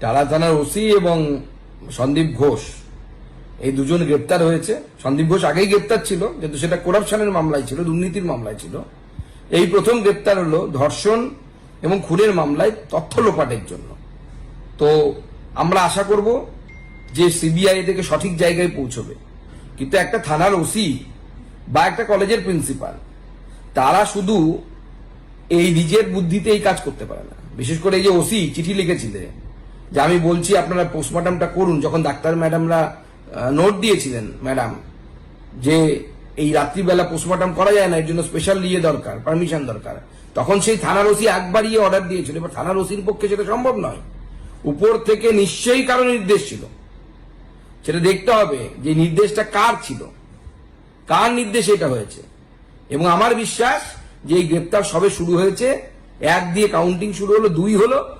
টালা থানার ওসি এবং সন্দীপ ঘোষ। এই দুজন গ্রেপ্তার হয়েছে। সন্দীপ ঘোষ আগেই গ্রেপ্তার ছিল, কিন্তু সেটা করাপশনের মামলায় ছিল, দুর্নীতির মামলায় ছিল। এই প্রথম গ্রেপ্তার হলো ধর্ষণ এবং খুনের মামলায় তথ্য লোপাটের জন্য। তো আমরা আশা করব যে সিবিআই থেকে সঠিক জায়গায় পৌঁছবে। কিন্তু একটা থানার ওসি বা একটা কলেজের প্রিন্সিপাল, তারা শুধু এই নিজের বুদ্ধিতে এই কাজ করতে পারে না। বিশেষ করে এই যে ওসি, চিঠি লিখেছিলেন। যে আমি বলছি আপনারা পোস্টমর্টমটা করুন, যখন ডাক্তার ম্যাডামরা নোট দিয়েছিলেন, ম্যাডাম, যে এই রাত্রিবেলা পোস্টমর্টম করা যায় না, এর জন্য স্পেশাল ইয়ে দরকার পারমিশন দরকার। তখন সেই থানার ওসি একবার ইয়ে অর্ডার দিয়েছিল, এবার থানার ওসির পক্ষে সেটা সম্ভব নয়। উপর থেকে নিশ্চয়ই কারও নির্দেশ ছিল। সেটা দেখতে হবে যে নির্দেশটা কার ছিল। কার নির্দেশে এটা হয়েছে? এবং আমার বিশ্বাস যে এই গ্রেপ্তার সবে শুরু হয়েছে, এক দিয়ে কাউন্টিং শুরু হলো, দুই হলো